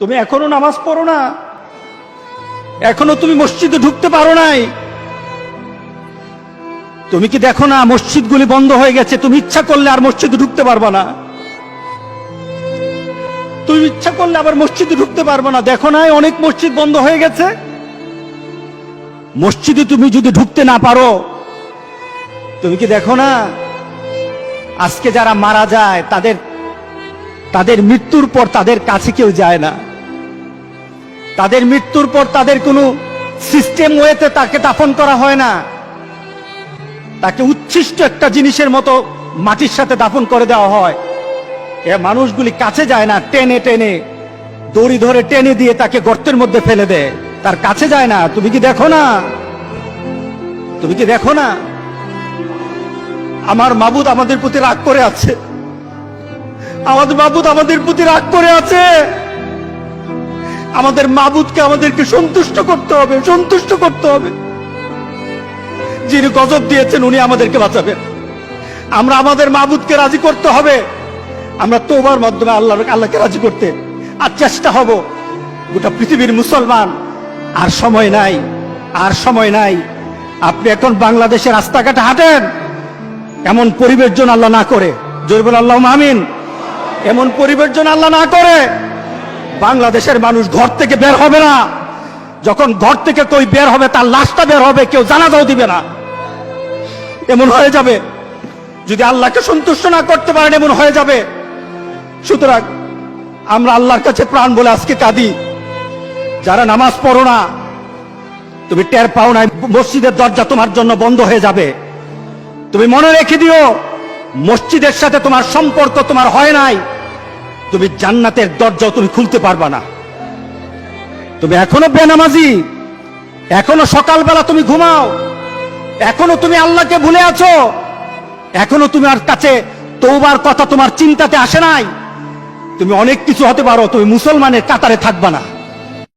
তুমি এখনও নামাজ পড়ো না। এখনও তুমি মসজিদে ঢুকতে পারো নাই। তুমি কি দেখো না মসজিদগুলি বন্ধ হয়ে গেছে? তুমি ইচ্ছা করলে আর মসজিদে ঢুকতে পারবে না। তুমি ইচ্ছা করলে আবার মসজিদে ঢুকতে পারবে না। দেখো না অনেক মসজিদ বন্ধ হয়ে গেছে। মসজিদে তুমি যদি ঢুকতে না পারো, তুমি কি দেখো না? আজকে যারা মারা যায়, তাদের তাদের মৃত্যুর পর তাদের কাছে কেউ যায় না। তাদের মৃত্যুর পর তাদের কোনো সিস্টেম ওয়েতে তাকে দাফন করা হয় না। তাকে উচ্ছিষ্ট একটা জিনিসের মতো মাটির সাথে দাফন করে দেওয়া হয়। এ মানুষগুলি কাছে যায় না, টেনে টেনে, দড়ি ধরে টেনে দিয়ে তাকে গর্তের মধ্যে ফেলে দেয়। তার কাছে যায় না, তুমি কি দেখো না? তুমি কি দেখো না? আমার মাবুদ আমাদের প্রতি রাগ করে আছে। আমাদের মাবুদ আমাদের প্রতি রাগ করে আছে। আমাদের মাবুদকে আমাদেরকে সন্তুষ্ট করতে হবে, সন্তুষ্ট করতে হবে। যিনি গজব দিয়েছেন, উনি আমাদেরকে বাঁচাবেন। আমরা আমাদের মাবুদকে রাজি করতে হবে। আমরা তোবার মাধ্যমে আল্লাহ আল্লাহকে রাজি করতে আর চেষ্টা হব। গোটা পৃথিবীর মুসলমান, আর সময় নাই, আর সময় নাই। আপনি এখন বাংলাদেশের রাস্তাঘাটে হাঁটেন, এমন পরিবেশ যেন আল্লাহ না করে। জরিবুল আল্লাহ মামিন এমন পরিবেশ যেন আল্লাহ না করে বাংলাদেশের মানুষ ঘর থেকে বের হবে না। যখন ঘর থেকে কই বের হবে, তার লাশটা বের হবে, কেউ জানাজাও দিবে না। এমন হয়ে যাবে। যদি আল্লাহকে সন্তুষ্ট না করতে পারেন, এমন হয়ে যাবে। সুতরাং আমরা আল্লাহর কাছে প্রাণ বলে আজকে কাঁদি। যারা নামাজ পড়ো না, তুমি টের পাও না মসজিদের দরজা তোমার জন্য বন্ধ হয়ে যাবে। তুমি মনে রেখে দিও, মসজিদের সাথে তোমার সম্পর্ক তোমার হয় নাই। তুমি জান্নাতের দরজাও তুমি খুলতে পারবা না। তুমি এখনও বেনামাজি, এখনও সকালবেলা তুমি ঘুমাও, এখনও তুমি আল্লাহকে ভুলে আছো, এখনও তুমি আর কাছে তৌবার কথা তোমার চিন্তাতে আসে নাই। তুমি অনেক কিছু হতে পারো, তুমি মুসলমানের কাতারে থাকবা না।